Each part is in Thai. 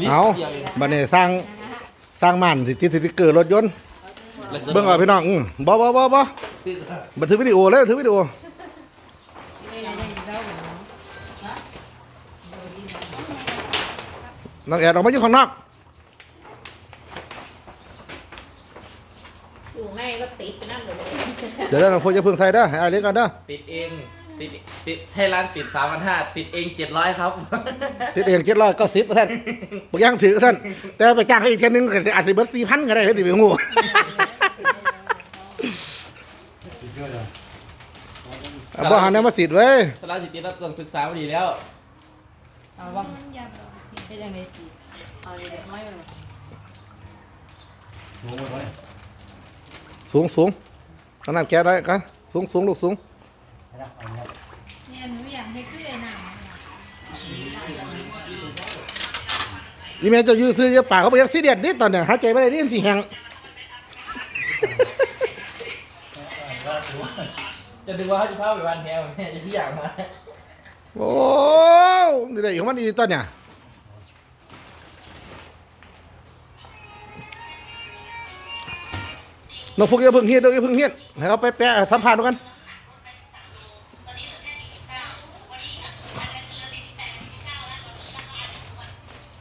นิดเอาเดียวเองบัดนี้สร้างสร้างม่านสิติดสติ๊กเกอร์รถยนต์แล้วเบิ่งเอาพี่น้องอือบ่บ่บ่บ่บันทึกวิดีโอเลยบันทึกวิดีโอน้องแอดออกมาอยู่ข้างนอกอยู่ในก็ติดไปนั่นเลยเดี๋ยวเราควรจะพึ่งใส่เด้อให้อายเล็กกันเด้อติดเอง ติดติดให้ร้านติดสามพันห้าติดเองเจ็ดร้อยครับติดเองเจ็ดร้อยเก้าสิบท่านบางอย่างถือท่าน แต่ไปจ้างให้อีกเท่านึงก็อาจจะเบิดสี่พันก็ได้ให้ติไปงูบ่หันได้มาสิทธิ์เว้ยตลาดสิติดเราต้องศึกษามาดีแล้วเอาบ้างเป็นยังไงสิเอาเด็กน้อยเลยสูงสูงขนาดแกได้กันสูงสูงลูกสูง เนี่ยหนูอยากให้ขึ้นเลยหนัง นี่แม่เจะยื้อซื้อเยอะปากเขาไปยักซีเดียดนิดตอนเนี้ยหายใจไม่ได้นี่สิแหงจะดูว่าเขาจะพาไปวันแถวแม่จะที่อยากมาโอ้นี่ได้ของมันดีตอนเนี้ยน้องพวกอย่าเพิ่งเฮียดเด้ออย่าเพิ่งเฮียดให้เขาไปแปะสัมภาษณ์ดูกัน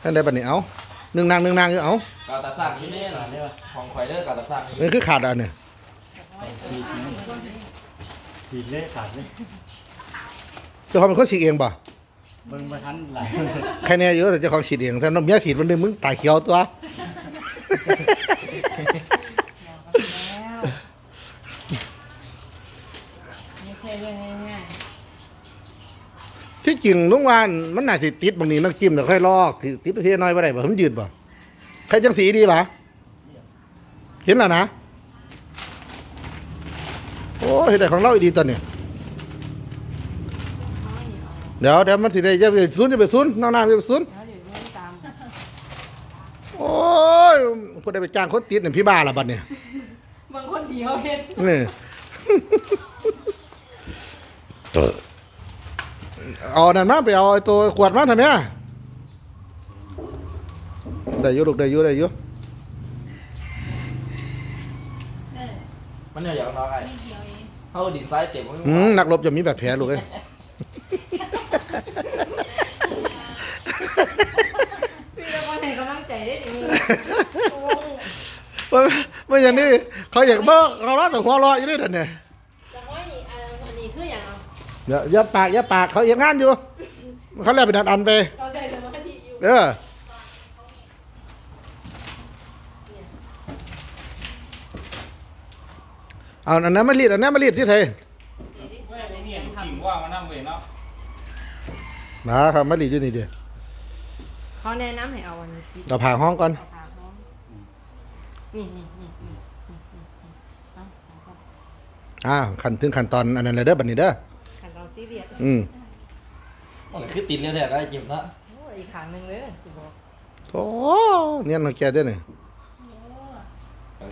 ท่านได้บัดนี้เอาหนึ่งนางหนึ่งนางอยู่เอากาตาสั่งอยู่นี่นะของข่อยเด้อกาตาสั่งอยู่นี่คือขาดอันเนี่ยฉีดเละขาดเลยเจ้าของเป็นคนฉีดเองป่ะเบิ่งมาทันหลายแค่เนี้ยเยอะแต่เจ้าของฉีดเองถ้าน้องเมียฉีดวันหนึงมึงตายเขียวตัว แล้วไม่ใช่เรื่องง่าย ที่จริงลุงวานมันน่าสิติดบางนี้น้ำจิ้มแล้วค่อยลอกสิติดประเทศน้อยบ่ได้บ่ผมนยืดบ่ใครจังสีดีป่ะเห็นแล้วนะ โอ้เห็นแต่ของเราอีดีตอนนี้ๆเขาไม่หนีออกเดี๋ยวเดี๋ยวมันสิได้จะไปซุนจะไปซุนน้องน้ำจะไปซุนแล้วเดี๋ยวเรื่องตามโอ้ยผู้ใดไปจ้างคนติดเนี่ยพี่บ้าละบัดเนี่ยบางคนเดียวเห็นนี่ เอานั่นมาไปเอาไอ้ตัวขวดมาทำไมอะได้อยุลูกได้อยุได้อยุเออมันเนี่ยเดี๋ยวน้องไอ้ไม่เดียวเองเขาดินซ้ายเจ็บมันอืมนักรบจะมีแบบแผลลูกเอ้ยพี่ตะวันให้กำลังใจได้ดีโอ้ว่าว่าอย่างนี้เขาอยากเบิกเราล้อแต่หัวเร้ออยู่ด้วยนั่นเนี่ย อย่าอย่าปากอย่าปากเขาเอียงงานอยู่ เขาเรียกเป็นอันอันๆไปเราใจสมาธิอยู่เออเอาอันนั้นมารีดอันนั้นมารีดที่ไทยเว้ยนี่เห็นกิ่งว่ามานั่งเว้ยเนาะมาครับมารีดอยู่นี่เดียวเขาแนะนำให้เอาอันนี้เราผ่าห้องก่อนเอาขาพร้อมนี่นี่นี่นี่นี่นี่เอาเอาเอาอ่าขั้นถึงขั้นตอนอันนั้นเลยเด้อบัดนี้เด้อขันเรา ซีเรียสอืมมันคือติดเรื่อยๆได้เจ็บนะโอ้อีกขางหนึ่งเลยสิบอกโอ้เนี่ยนแกเด้อนี่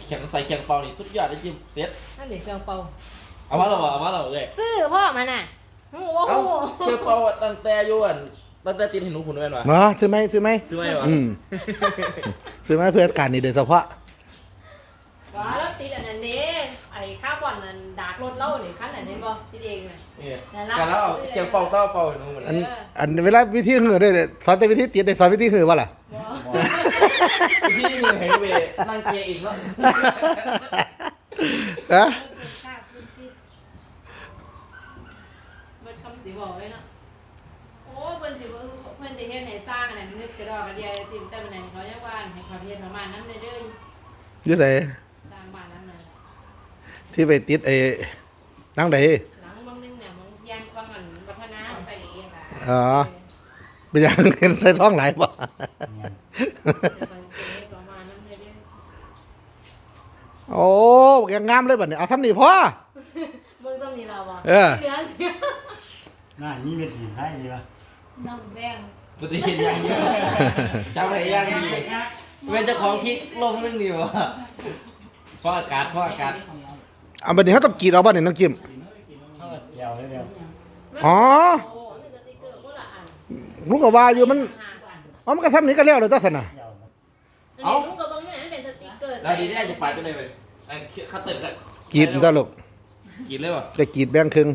แข็งใส่แข็งเป่านี่สุดยอดได้จิ้มเซ็ตนั่นเด็กเครื่องเป่าเอามาเราเอามาเราเลยซื้อพ่อมันน่ะโอ้โหเอ้าแข็งเป่าตั้งแต่อยุ่อันตั้งแต่ติดเห็นหนูผุนแม่นวะมาซื้อไหมซื้อไหมซื้อไหมวะอืมซื้อไหมเพื่อการนี่โดยเฉพาะว้าแล้วติดอันนั้นเด้ไอ้ข้าวบ่อนนั่นดากรถเล่าเนี่ยขั้นอันนี้บ่ติดเอง เลยนี่การแล้วเอาแข็งเป่าเต้าเป่าเห็นหนูเหมือนอันอันเวลาวิธีหือได้สอนแต่วิธีติดได้สอนวิธีหือวะล่ะที่นี่เห็นเวนั่งเกยอีกแล้วฮะข้าวขึ้นที่เบิดคำสิบอกเลยเนาะโอ้เพิ่นสิบ่เพิ่นสิเฮ็ดให้สร้างอันนั้นนึกกระดอกกระเดียติมแต่มันไหนเขาเรียกว่าให้เขาเฮ็ดประมาณนั้นเด้อเด้ออยี่ไสสร้างบ้านนั้นน่ะที่ไปติดไอ้นั่งใด องล่ะอ๋อเป็นยังเห็นใส่ท้องหลายบ่เดี๋ยวเพิ่นเก็บประมาณนั้นเด้อเด้อโอ้ยังงามเลยบัดนี้เอาทำนี่พอเบิ่งซ้ำนี่เราบ่เออเหลือเสียน่ามีเม็ดหินใส่ดีป่ะน้ำแดงปฏิเห็นอย่างเดียวจำไว้อย่างดีเป็นเจ้าของคลิกลงนึงดีวะฟอกอากาศฟอกอากาศเอาบัดนี้เขาต้องกรีดเอาบัดนี้น้องกิมเท่ากับเดียวเลยเดียวอ๋อ โอ้นี่สติ๊กเกอร์คน ละอันลูกก็ว่าอยู่มันห้าอันอ๋อมันก็ทำนี้ก็แล้วเลยจ้าสนะเกี่ยวนะอันนี้ลุงกับเบิ้งนี่นะเป็นสติ๊กเกอร์แล้วดีได้จะปาดก็ได้ไปไอ้คัตเตอร์คัตกรีดมันก็ลูกกรีดเลยป่ะจะกรีดแบ่งครึ่ง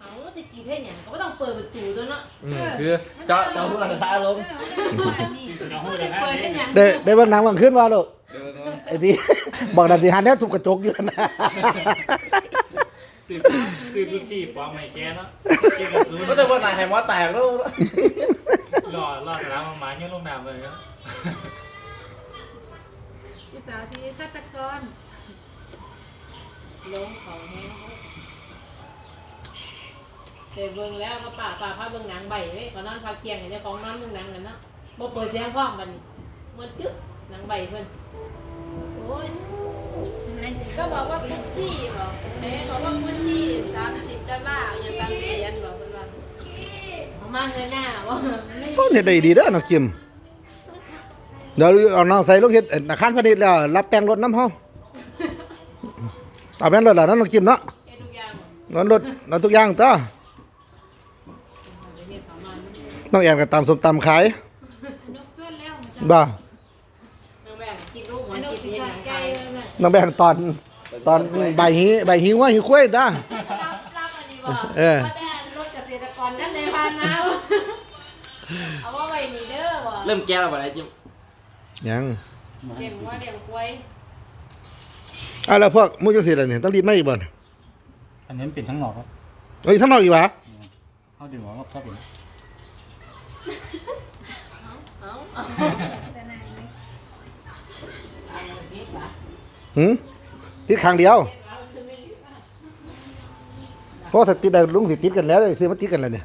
เอาจะกี่เท่าเนี่ยก็ไม่ต้องเปิดประตูด้วยเนาะคือเจาะเจาะหัวกระทะลงเอาหูไม่เดี๋ได้ยวนะเปิดให้ยังได้ได้เบิ่งหนังบางขึ้นว่าลูกไอ้ที่บอกดันที่หันแล้วถูกกระจกอยู่นะซื้อซื้อกุชชี่ปลอมใหม่แกเนาะกินกระสุนก็จะว่านายแฮมว่าแตกแล้ว หล่อหล่อแต่ละมาหมาเนี่ยลงน้ำเลยครับพี่สาวที่ฆาตกรลงเขาแห้งเดี๋ยวเบิ่งแล้วก็ป่าป่าพาเบิ่งหนังใบเว้ยเขานอนพาเคียงกันเจ้าของนอนเบิ่งหนังกันเนาะบ่เปิดเสียงพร้อมกันมันจึ๊บหนังใบเพิ่นโอ้ยก็บอกว่ากุชชี่บอกแม่บอกว่ากุชชี่สามสิบดอลลาร์อย่าตังเหรียญบอก เพิ่นว่าเอามาเลยหน้าว่าไม่โอ้เนี่ยได้ดีเด้อน้องจิมเดี๋ยวเอาน้องใส่ลูกเฮ็ดอาคารพาณิชย์แล้วรับแต่งรถน้ำเฮาเอาแม่นรถล่ะนั่นน้องจิมเนาะเฮ็ดทุกอย่างนอนรถนอนทุกอย่างจ้าเฮ็ดประมาณนี้น้องแอนก็ตามส้มตำขายนกส่วนแล้วบ่าน้องแบ่งกินลูกมันกินเฮ็ดหนังไก่น้องแบ่งตอนตอนใบหีใบหิวว่าหิวคุ้ยจ้ารับรับอันนี้บ่เออ รนั่นในพานาวเอาว่าไว้นี่เด้อบ่เริ่มแก้แล้วป่ะไอ้จิ้มยังเลี้ยงวัวเลี้ยงควายอะแล้วพวกมูจังสิล่ะเนี่ยต้องรีบไม่อีกบ่นอันนี้มันเป็นทั้งหนอกครับเฮ้ยทั้งนอกอีกวะเขาดึงหัวก็ชอบเป็นเอาเอาหืมติดครั้งเดียวเพราะถ้าติดได้ลุงสิติดกันแล้วเลยซื้อมาติดกันแล้วเนี่ย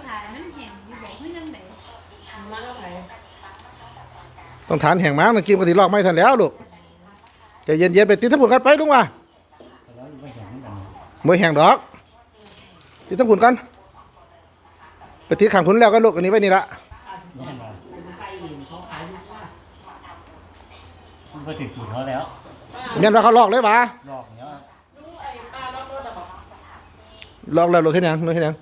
ต้องฐานแห่งม้าน้องจิ้มก็สิลอกไม่ทันแล้วลูกใจเย็นๆไปติดทั้งผุนกันไปลุงว่ะแล้วไม่เห็นทั้งนั้นมือแห้งดอก ติดทั้งผุนกันไปติดข้างผุนแล้วกันลูกอันนี้ไว้นี่ละนี่มาไปอินเขาขายอยู่ว่ามันก็ถึงสูตรเขาแล้วแม่นว่าเขาลอกเลยปะลอกเนี้ยดูไอ้ป้ารอบรถอะบอกลอกแล้วลูกเฮ็ดหยังลูกเฮ็ดหยัง